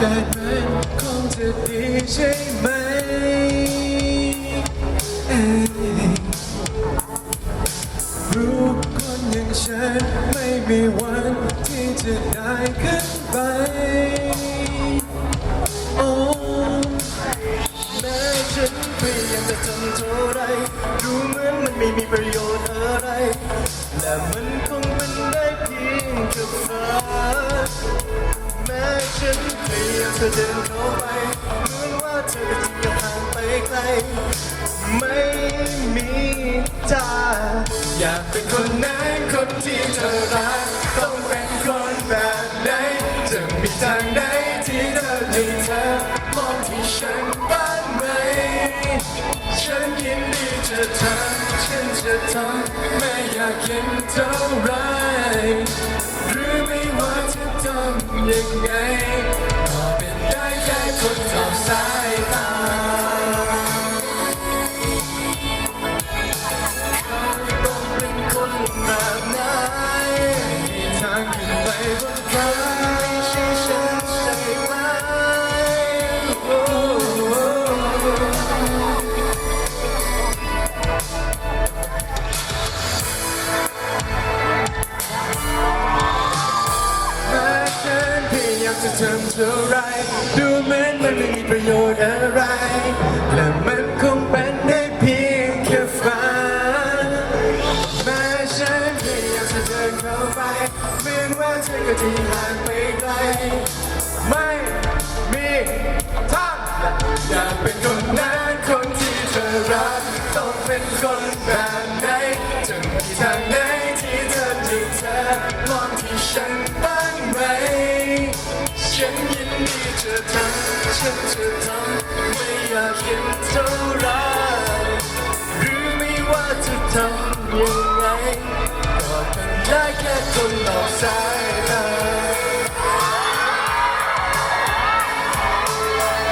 แต่มันคงจะดีใช่ไหมรู้คนอย่างฉันไม่มีวันที่จะได้ขึ้นไปโอ้แม้ฉันพยายามจะทำเท่าไรดูเหมือนมันไม่มีประโยชน์ พยายามจะเดินเข้าไปเหมือนว่าเธอจะทิ้งห่างไปไกล ไม่มีทางอยากเป็นคนนั้นคนที่เธอรัก ต้องเป็นคนแบบไหนจะมีทางไหนที่เธอให้เธอมองที่ฉันบ้างไหม ฉันยินดีจะทำฉันจะทำไม่อยากเห็นเท่าไร หรือไม่ว่าจะทำยังไง จะทำเท่าไรดูเหมือนมันไม่มีประโยชน์อะไร และมันคงเป็นได้เพียงแค่ฝันแม้ฉันพยายามจะเดินเข้าไป เหมือนว่าเธอก็ทิ้งห่างไปไกล ไม่มีทางอยากเป็นคนนั้นคนที่เธอรัก ต้องเป็นคนแบบไหนจะมีทางไหนที่เธอจะเธอมองที่ฉันบ้างไหมฉันยินดีจะทำฉันจะทำไม่อยากเห็นเท่าไรหรือไม่ว่าจะทำยัง ได้แค่คนนอกสายตา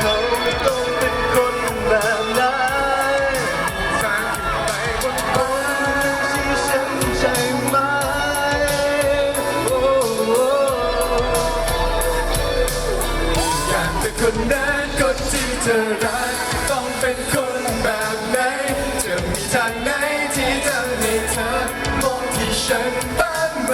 เขาต้องเป็นคนแบบไหนสร้างขึ้นไปบนฟ้าที่ฉันใจไหมโอ้โอ้อยากเป็นคนนั้นคนที่เธอรักต้องเป็นคนแบบไหนจะมีทางไหนที่จะให้เธอ ฉันบ้างไหม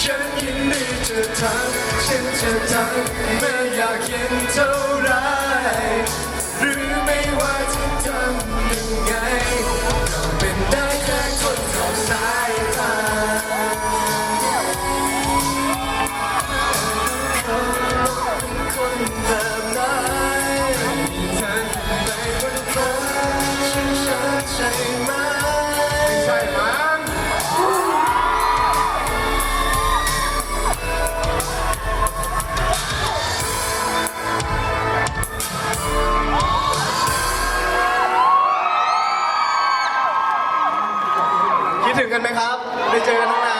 ฉันยินดีจะทำฉันจะทำไม่อยากเห็นเท่าไรหรือ กันไหมครับ ได้เจอกันตั้งนาน